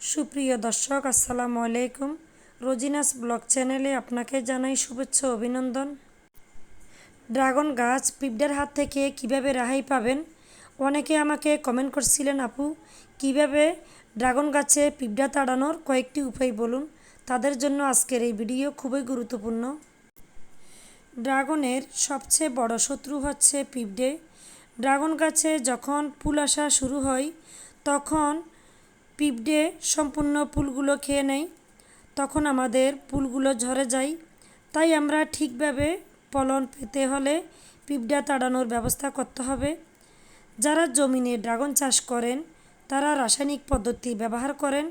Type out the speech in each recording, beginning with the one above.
সুপ্রিয় দর্শক, আসসালামু আলাইকুম। রোজিনাস ব্লগ চ্যানেলে আপনাকে জানাই শুভেচ্ছা, অভিনন্দন। ড্রাগন গাছ পিঁপড়ের হাত থেকে কীভাবে রেহাই পাবেন? অনেকে আমাকে কমেন্ট করছিলেন, আপু, কীভাবে ড্রাগন গাছে পিঁপড়া তাড়ানোর কয়েকটি উপায় বলুন? তাদের জন্য আজকের এই ভিডিও খুবই গুরুত্বপূর্ণ। ড্রাগনের সবচেয়ে বড় শত্রু হচ্ছে পিঁপড়ে। ড্রাগন গাছে যখন ফুল আসা শুরু হয়, তখন পিঁপড়ে সম্পূর্ণ ফুলগুলো খেয়ে নেয় তখন আমাদের ফুলগুলো ঝরে যায়। তাই আমরা ঠিকভাবে ফলন পেতে হলে পিঁপড়া তাড়ানোর ব্যবস্থা করতে হবে। যারা জমিনে ড্রাগন চাষ করেন, তারা রাসায়নিক পদ্ধতি ব্যবহার করেন।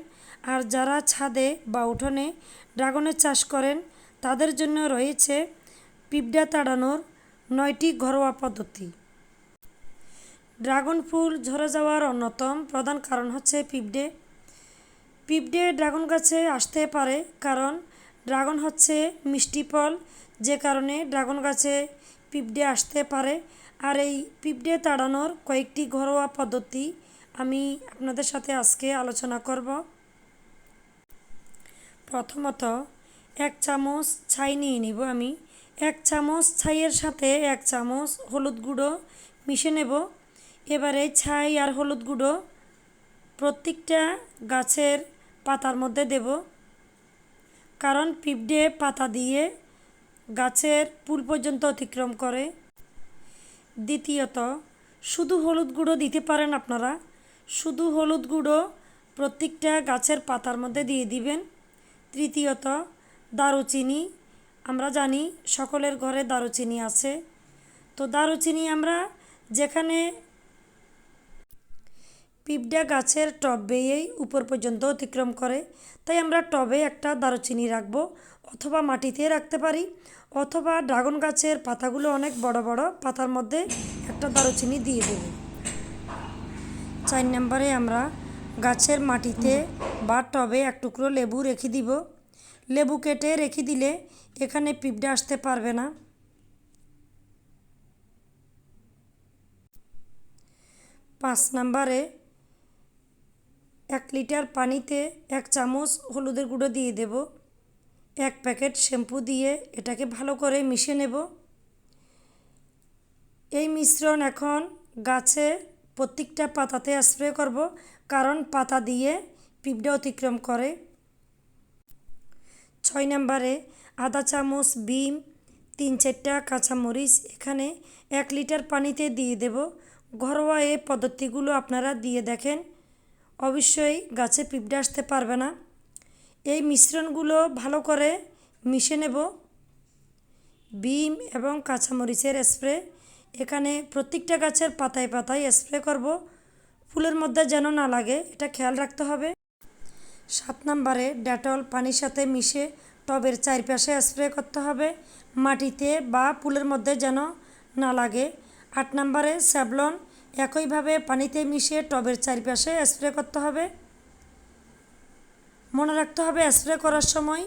আর যারা ছাদে বা উঠোনে ড্রাগনের চাষ করেন, তাদের জন্য রয়েছে পিঁপড়া তাড়ানোর নয়টি ঘরোয়া পদ্ধতি। ড্রাগন ফুল ঝরে যাওয়ার অন্যতম প্রধান কারণ হচ্ছে পিঁপড়ে। পিঁপড়ে ড্রাগন গাছে আসতে পারে কারণ ড্রাগন হচ্ছে মিষ্টি ফল, যে কারণে ড্রাগন গাছে পিঁপড়ে আসতে পারে। আর এই পিঁপড়ে তাড়ানোর কয়েকটি ঘরোয়া পদ্ধতি আমি আপনাদের সাথে আজকে আলোচনা করব। প্রথমত, এক চামচ ছাই নিয়ে নিব আমি। এক চামচ ছাইয়ের সাথে এক চামচ হলুদ গুঁড়ো মিশে নেব। এবারে ছাই আর হলুদ গুঁড়ো প্রত্যেকটা গাছের পাতার মধ্যে দেব। কারণ পিঁপড়ে পাতা দিয়ে গাছের ফুল পর্যন্ত অতিক্রম করে। দ্বিতীয়ত, শুধু হলুদ গুঁড়ো দিতে পারেন আপনারা। শুধু হলুদ গুঁড়ো প্রত্যেকটা গাছের পাতার মধ্যে দিয়ে দিবেন। তৃতীয়ত, দারুচিনি। আমরা জানি সকলের ঘরে দারুচিনি আছে। তো দারুচিনি আমরা যেখানে পিঁপড়া গাছের টব বেয়েই উপর পর্যন্ত অতিক্রম করে। তাই আমরা টবে একটা দারুচিনি রাখব অথবা মাটিতে রাখতে পারি। অথবা ড্রাগন গাছের পাতাগুলো অনেক বড় বড় পাতার মধ্যে একটা দারুচিনি দিয়ে দেব। চার নম্বরে আমরা গাছের মাটিতে বা টবে এক টুকরো লেবু রেখে দিব। লেবু কেটে রেখে দিলে এখানে পিঁপড়ে আসতে পারবে না। পাঁচ নাম্বারে এক লিটার পানিতে এক চামচ হলুদের গুঁড়ো দিয়ে দেব। এক প্যাকেট শ্যাম্পু দিয়ে এটাকে ভালো করে মিশে নেব। এই মিশ্রণ এখন গাছে প্রত্যেকটা পাতাতে স্প্রে করব, কারণ পাতা দিয়ে পিঁপড়ে অতিক্রম করে। ছয় নম্বরে আধা চামচ বিম, তিন চারটা কাঁচামরিচ এখানে এক লিটার পানিতে দিয়ে দেব। ঘরোয়া এই পদ্ধতিগুলো আপনারা দিয়ে দেখেন। অবশ্যই গাছে পিঁপড়ে আসতে পারবে না। এই মিশ্রণগুলো ভালো করে মিশে নেব। বিম এবং কাঁচামরিচের স্প্রে। এখানে প্রত্যেকটা গাছের পাতায় পাতায় স্প্রে করব। ফুলের মধ্যে যেন না লাগে, এটা খেয়াল রাখতে হবে। সাত নম্বরে ডেটল পানির সাথে মিশে টবের চারপাশে স্প্রে করতে হবে। মাটিতে বা ফুলের মধ্যে যেন না লাগে। আট নম্বরে স্যাভলন একইভাবে পানিতে মিশিয়ে টবের চারপাশে স্প্রে করতে হবে। মনে রাখতে হবে স্প্রে করার সময়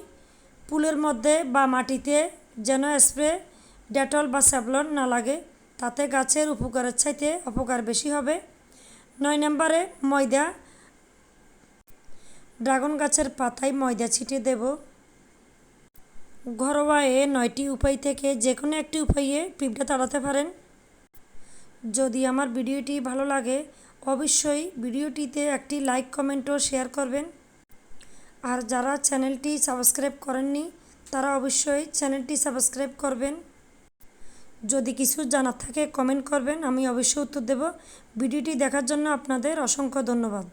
পুলের মধ্যে বা মাটিতে যেন স্প্রে, ডেটল বা স্যাভলন না লাগে, তাতে গাছের উপকারের চাইতে অপকার বেশি হবে। নয় নম্বরে ময়দা। ড্রাগন গাছের পাতায় ময়দা ছিটিয়ে দেব। ঘরোয়া এ নয়টি উপায় থেকে যে কোনো একটি উপায়ে পিঁপড়া তাড়াতে পারেন। যদি আমার ভিডিওটি ভালো লাগে, অবশ্যই ভিডিওটিতে একটি লাইক কমেন্টও শেয়ার করবেন। আর যারা চ্যানেলটি সাবস্ক্রাইব করেননি, তারা অবশ্যই চ্যানেলটি সাবস্ক্রাইব করবেন। যদি কিছু জানার থাকে কমেন্ট করবেন, আমি অবশ্যই উত্তর দেব। ভিডিওটি দেখার জন্য আপনাদের অসংখ্য ধন্যবাদ।